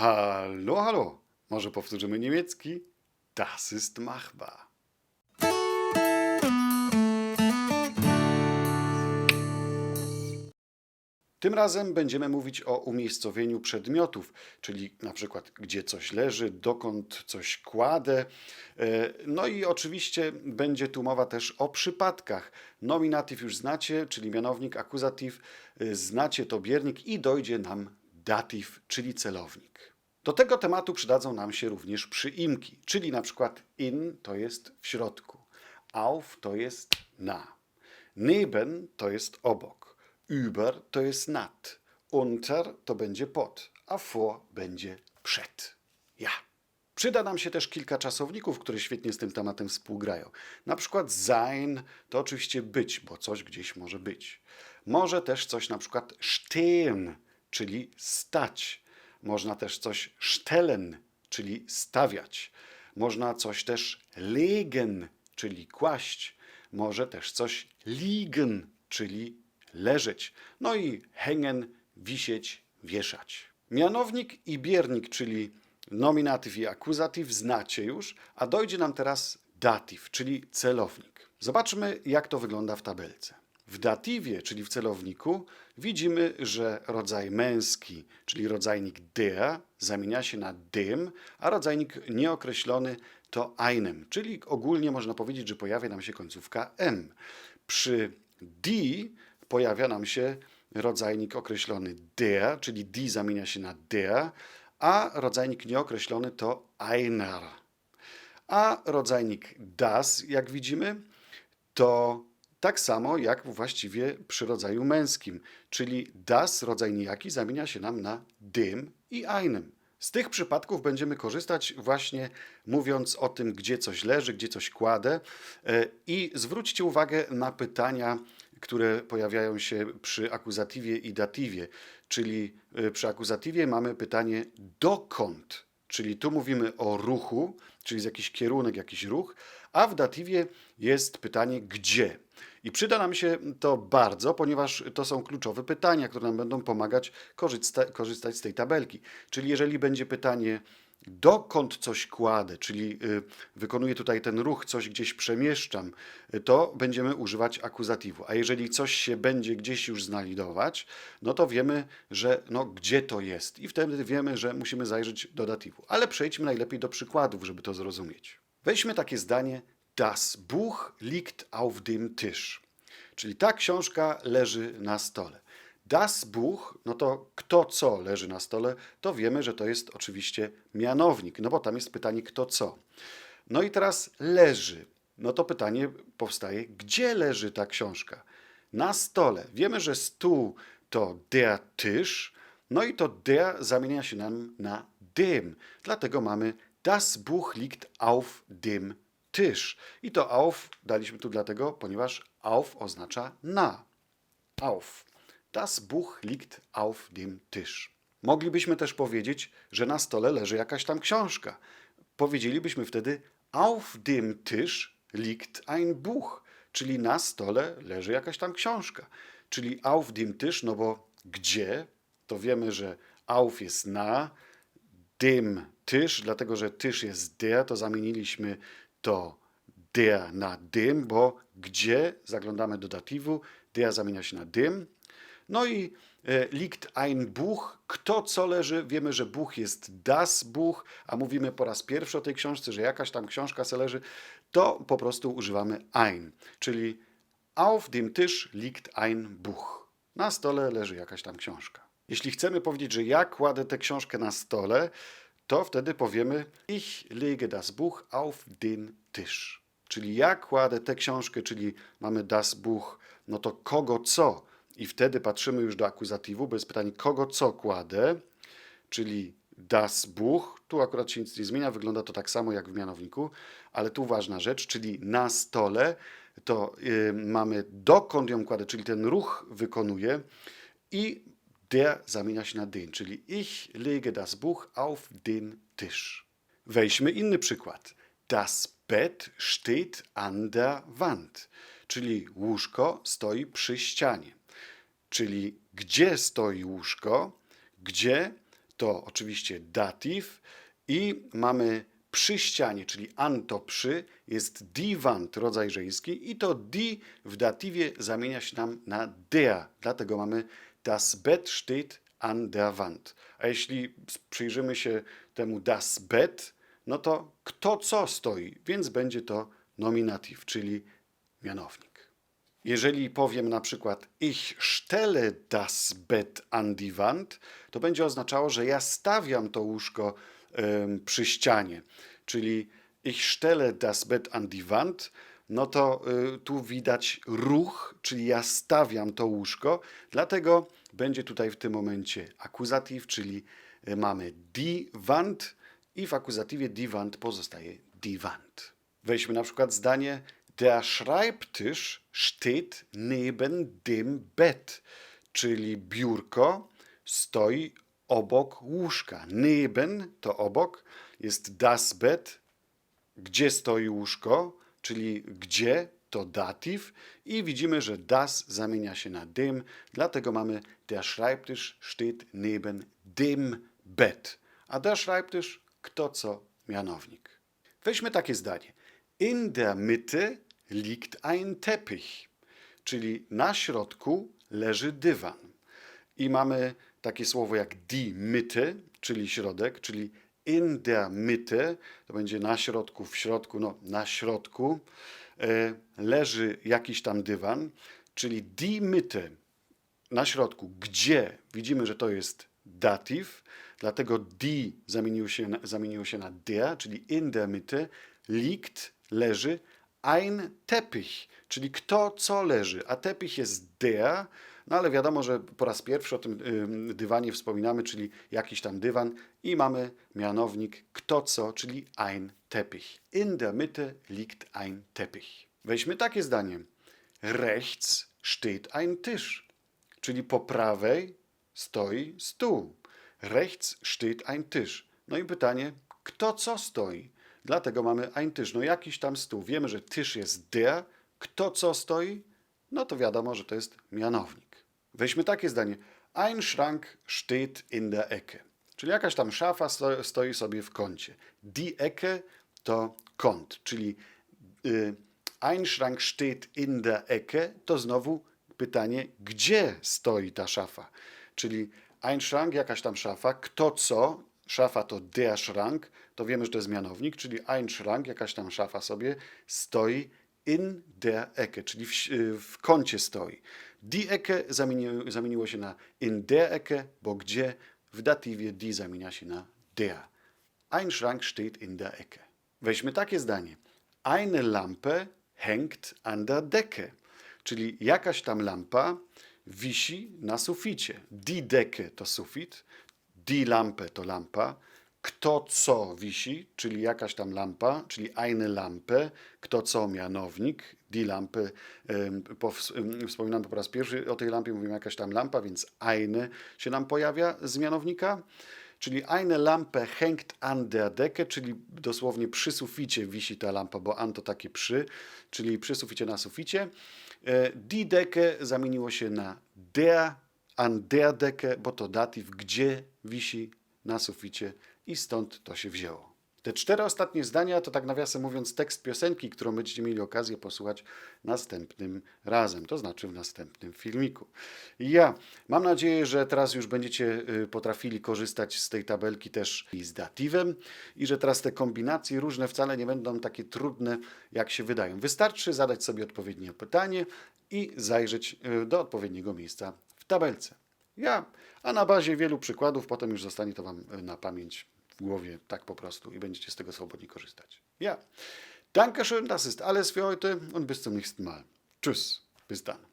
Hallo, hallo. Może powtórzymy niemiecki? Das ist machbar. Tym razem będziemy mówić o umiejscowieniu przedmiotów, czyli na przykład gdzie coś leży, dokąd coś kładę. E, No i oczywiście będzie tu mowa też o przypadkach. Nominatyw już znacie, czyli mianownik, akuzatyw, e, znacie to biernik i dojdzie nam datyw, czyli celownik. Do tego tematu przydadzą nam się również przyimki, czyli na przykład in to jest w środku, auf to jest na, neben to jest obok, über to jest nad, unter to będzie pod, a vor będzie przed. Ja. Przyda nam się też kilka czasowników, które świetnie z tym tematem współgrają. Na przykład sein to oczywiście być, bo coś gdzieś może być. Może też coś na przykład stehen, czyli stać. Można też coś stellen, czyli stawiać. Można coś też legen, czyli kłaść. Może też coś liegen, czyli leżeć. No i hängen, wisieć, wieszać. Mianownik i biernik, czyli nominatyw i akuzatyw znacie już, a dojdzie nam teraz datyw, czyli celownik. Zobaczmy, jak to wygląda w tabelce. W datywie, czyli w celowniku, widzimy, że rodzaj męski, czyli rodzajnik der, zamienia się na dem, a rodzajnik nieokreślony to einem, czyli ogólnie można powiedzieć, że pojawia nam się końcówka m. Przy die pojawia nam się rodzajnik określony der, czyli die zamienia się na der, a rodzajnik nieokreślony to einer. A rodzajnik das, jak widzimy, to tak samo jak właściwie przy rodzaju męskim, czyli das, rodzaj nijaki, zamienia się nam na dem i einem. Z tych przypadków będziemy korzystać właśnie mówiąc o tym, gdzie coś leży, gdzie coś kładę. E, I zwróćcie uwagę na pytania, które pojawiają się przy akuzatywie i datywie. Czyli e, przy akuzatywie mamy pytanie dokąd, czyli tu mówimy o ruchu, czyli jest jakiś kierunek, jakiś ruch, a w datywie jest pytanie gdzie. I przyda nam się to bardzo, ponieważ to są kluczowe pytania, które nam będą pomagać korzysta korzystać z tej tabelki. Czyli jeżeli będzie pytanie, dokąd coś kładę, czyli y, wykonuję tutaj ten ruch, coś gdzieś przemieszczam, y, to będziemy używać akuzatywu. A jeżeli coś się będzie gdzieś już znajdować, no to wiemy, że no, gdzie to jest. I wtedy wiemy, że musimy zajrzeć do datywu. Ale przejdźmy najlepiej do przykładów, żeby to zrozumieć. Weźmy takie zdanie, Das Buch liegt auf dem Tisch. Czyli ta książka leży na stole. Das Buch, no to kto co leży na stole, to wiemy, że to jest oczywiście mianownik, no bo tam jest pytanie kto co. No i teraz leży. No to pytanie powstaje, gdzie leży ta książka? Na stole. Wiemy, że stół to der Tisch, no i to der zamienia się nam na dem. Dlatego mamy das Buch liegt auf dem Tisch. I to auf daliśmy tu dlatego, ponieważ auf oznacza na. Auf. Das Buch liegt auf dem Tisch. Moglibyśmy też powiedzieć, że na stole leży jakaś tam książka. Powiedzielibyśmy wtedy auf dem Tisch liegt ein Buch, czyli na stole leży jakaś tam książka. Czyli auf dem Tisch, no bo gdzie? To wiemy, że auf jest na, dem Tisch, dlatego że Tisch jest der, to zamieniliśmy to der na dem, bo gdzie zaglądamy do datywu, der zamienia się na dem. No i e, liegt ein Buch. Kto co leży? Wiemy, że Buch jest das Buch, a mówimy po raz pierwszy o tej książce, że jakaś tam książka se leży, to po prostu używamy ein, czyli auf dem Tisch liegt ein Buch. Na stole leży jakaś tam książka. Jeśli chcemy powiedzieć, że ja kładę tę książkę na stole, to wtedy powiemy ich lege das Buch auf den Tisch. Czyli ja kładę tę książkę, czyli mamy das Buch, no to kogo co? I wtedy patrzymy już do akuzatywu, bo jest pytanie kogo co kładę, czyli das Buch. Tu akurat się nic nie zmienia, wygląda to tak samo jak w mianowniku, ale tu ważna rzecz, czyli na stole to y, mamy dokąd ją kładę, czyli ten ruch wykonuję i der zamienia się na den, czyli ich lege das Buch auf den Tisch. Weźmy inny przykład. Das Bett steht an der Wand, czyli łóżko stoi przy ścianie. Czyli gdzie stoi łóżko? Gdzie to oczywiście datyw i mamy przy ścianie, czyli an to przy, jest die Wand, rodzaj żeński i to die w datywie zamienia się nam na der. Dlatego mamy das Bett steht an der Wand. A jeśli przyjrzymy się temu das Bett, no to kto co stoi, więc będzie to nominatyw, czyli mianownik. Jeżeli powiem na przykład ich stelle das Bett an die Wand, to będzie oznaczało, że ja stawiam to łóżko przy ścianie. Czyli ich stelle das Bett an die Wand, no to y, tu widać ruch, czyli ja stawiam to łóżko, dlatego będzie tutaj w tym momencie akuzatyw, czyli y, mamy die Wand i w akuzatywie die Wand pozostaje die Wand. Weźmy na przykład zdanie Der Schreibtisch steht neben dem Bett, czyli biurko stoi obok łóżka. Neben to obok, jest das Bett, gdzie stoi łóżko, czyli gdzie to datyw i widzimy, że das zamienia się na dem, dlatego mamy der Schreibtisch steht neben dem Bett. A der Schreibtisch kto co mianownik. Weźmy takie zdanie. In der Mitte liegt ein Teppich, czyli na środku leży dywan. I mamy takie słowo jak die Mitte, czyli środek, czyli in der Mitte, to będzie na środku, w środku, no na środku e, leży jakiś tam dywan, czyli die Mitte, na środku, gdzie widzimy, że to jest datyw, dlatego die zamieniło się, zamieniło się na der, czyli in der Mitte liegt, leży ein Teppich, czyli kto co leży, a Teppich jest der, no ale wiadomo, że po raz pierwszy o tym ym, dywanie wspominamy, czyli jakiś tam dywan i mamy mianownik kto co, czyli ein Teppich. In der Mitte liegt ein Teppich. Weźmy takie zdanie. Rechts steht ein Tisch, czyli po prawej stoi stół. Rechts steht ein Tisch. No i pytanie, kto co stoi? Dlatego mamy ein Tisch, no jakiś tam stół. Wiemy, że Tisch jest der, kto co stoi? No to wiadomo, że to jest mianownik. Weźmy takie zdanie. Ein Schrank steht in der Ecke. Czyli jakaś tam szafa sto, stoi sobie w kącie. Die Ecke to kąt, czyli y, ein Schrank steht in der Ecke, to znowu pytanie, gdzie stoi ta szafa? Czyli ein Schrank, jakaś tam szafa, kto co, szafa to der Schrank, to wiemy, że to jest mianownik, czyli ein Schrank, jakaś tam szafa sobie stoi in der Ecke, czyli w, w kącie stoi. Die Ecke zamieniło, zamieniło się na in der Ecke, bo gdzie w datywie die zamienia się na der. Ein Schrank steht in der Ecke. Weźmy takie zdanie. Eine Lampe hängt an der Decke. Czyli jakaś tam lampa wisi na suficie. Die Decke to sufit, die Lampe to lampa. Kto co wisi, czyli jakaś tam lampa, czyli eine Lampe, kto co mianownik, die Lampe, wspominamy po raz pierwszy o tej lampie, mówimy jakaś tam lampa, więc eine się nam pojawia z mianownika. Czyli eine Lampe hängt an der Decke, czyli dosłownie przy suficie wisi ta lampa, bo an to takie przy, czyli przy suficie na suficie. E, Die Decke zamieniło się na der, an der Decke, bo to datyw, gdzie wisi na suficie i stąd to się wzięło. Te cztery ostatnie zdania to tak nawiasem mówiąc tekst piosenki, którą będziecie mieli okazję posłuchać następnym razem, to znaczy w następnym filmiku. I ja mam nadzieję, że teraz już będziecie y, potrafili korzystać z tej tabelki też i z datywem i że teraz te kombinacje różne wcale nie będą takie trudne, jak się wydają. Wystarczy zadać sobie odpowiednie pytanie i zajrzeć y, do odpowiedniego miejsca tabelce. Ja, a na bazie wielu przykładów potem już zostanie to Wam y, na pamięć w głowie, tak po prostu i będziecie z tego swobodnie korzystać. Ja. Dankeschön, das ist alles für heute und bis zum nächsten Mal. Tschüss, bis dann.